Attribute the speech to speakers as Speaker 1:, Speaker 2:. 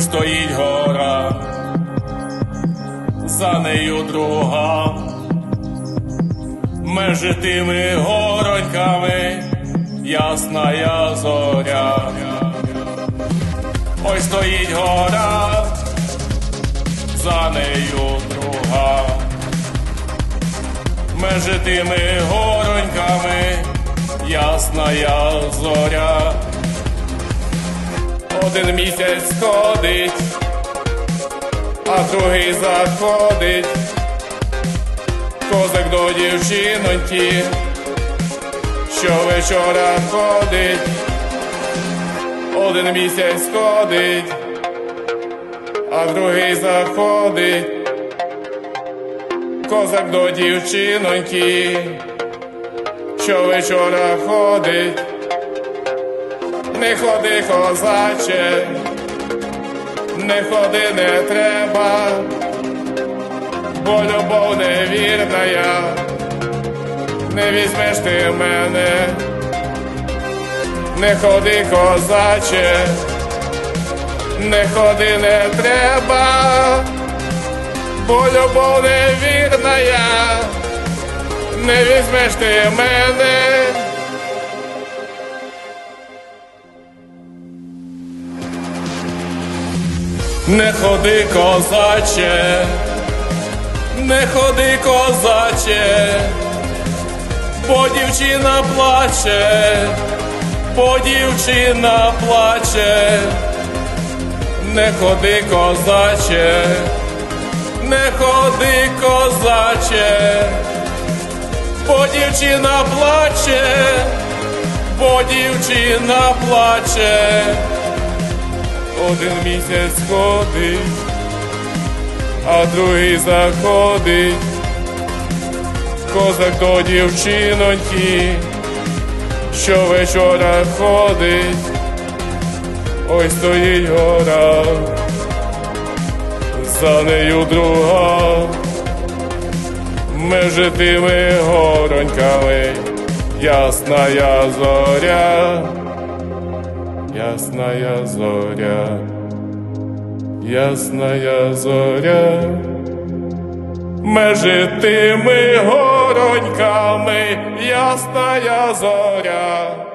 Speaker 1: ой стоїть гора, за нею друга, межи тими гороньками, ясна я зоря. Ой стоїть гора, за нею друга, межи тими гороньками, ясна я зоря. Один місяць ходить, а другий заходить, козак до дівчиноньки, що вечора ходить, один місяць ходить, а другий заходить, козак до дівчиноньки, що вечора ходить. Не ходи, козаче, не ходи, не треба, бо любов невірна я, не візьмеш ти мене, не ходи, козаче, не ходи, не треба, бо любов невірна я, не візьмеш ти мене. Не ходи, козаче, не ходи, козаче, бо дівчина плаче, бо дівчина плаче, не ходи, козаче, не ходи, козаче, бо дівчина плаче, бо дівчина плаче один місяць ходить, а другий заходить, козак до дівчиноньки, що вечора ходить, ой стоїть гора, за нею друга, межи тими гороньками, ясна я зоря ясная зоря, ясная зоря, межи тими гороньками, ясная зоря.